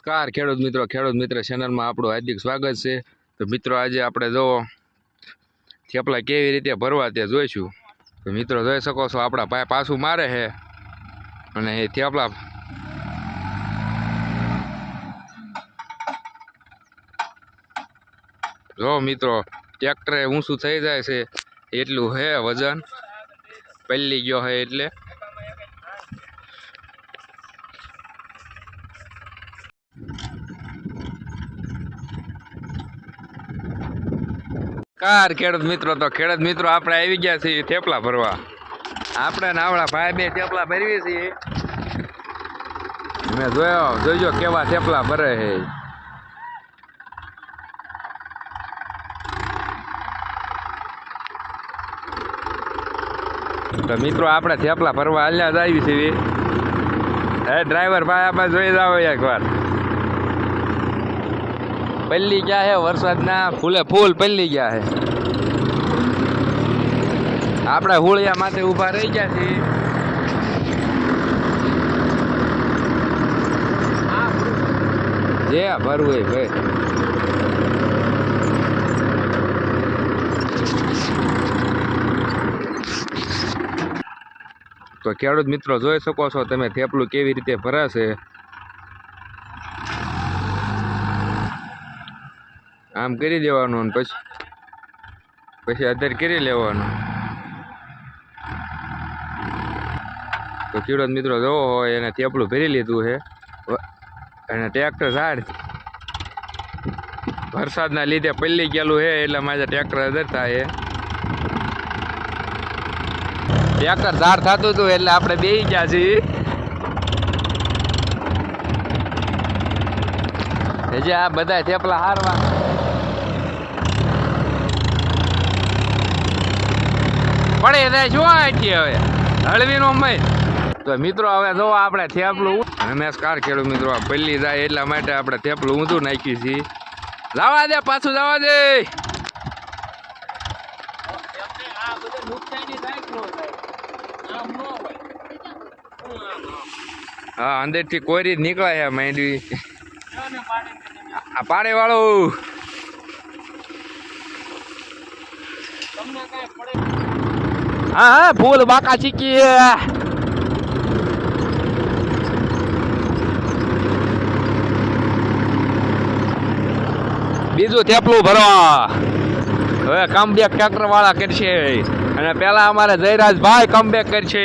નમસ્કાર, ખેડૂત મિત્રો, ખેડૂત મિત્ર ચેનલમાં આપણું હાર્દિક સ્વાગત છે. તો મિત્રો, આજે આપણે જો થેપલા કેવી રીતે ભરવા તે જોઈશું. તો મિત્રો, જોઈ શકો છો, આપણા ભાઈ પાછું મારે છે અને એ થેપલા જો મિત્રો, ટ્રેક્ટરે ઊંચું થઈ જાય છે, એટલું હે વજન. પલ્લી ગયો હે એટલે કાર ખેડૂત મિત્રો, તો ખેડૂત મિત્રો આપણે આવી ગયા છીએ થેપલા ભરવા. આપણે ને આપણા ભાઈ બે થેપલા ભરવી છીએ. મેં જોયો જોઈજો કેવા થેપલા ભરે છે. તો મિત્રો, આપણે થેપલા ભરવા હાલ્યા જ આવી છીએ. હે, ડ્રાઈવર ભાઈ આપણે જોઈ જાવ એકવાર પલ્લી ગયા હે, વરસાદના ફૂલે ફૂલ પલ્લી ગયા હે. આપણે હોળિયા માટે ઊભા રહી ગયા છીએ. જે ભરવું એ ભાઈ. તો ખેડૂત મિત્રો જોઈ શકો છો તમે થેપલું કેવી રીતે ભરાશે. આમ કરી દેવાનું પછી પછી અધર કરી લેવાનું. તો ખેડૂત મિત્રો જોવો હોય, એને થેપલું ભરી લીધું છે. અને ટ્રેક્ટર ઝાડ. વરસાદના લીધે પલ્લી ગયેલું છે, એટલે મારે ટ્રેક્ટર અધર થાય ટ્રેક્ટર ઝાડ થતું હતું, એટલે આપણે બે ગયા છીએ. હજી આ બધા થેપલા હારવા પડે જાય શું આખી હવે? હળવીનો મય તો મિત્રો, હવે જો આપણે થેપલું. નમસ્કાર ખેડૂત મિત્રો પલ્લી જાય એટલા માટે આપણે થેપલું ઊંધું નાખ્યું છીએ જવા દે, પાછું જવા દે. હા, અંદરથી કોરી જ નીકળે છે, માંડવી. આ પાડે વાળું હા ફૂલ બાકા ચીકી બીજું થેપલું ભરવા હવે કમબેક ટ્રેક્ટર વાળા કરશે. અને પેલા અમારે જયરાજભાઈ કમબેક કરશે.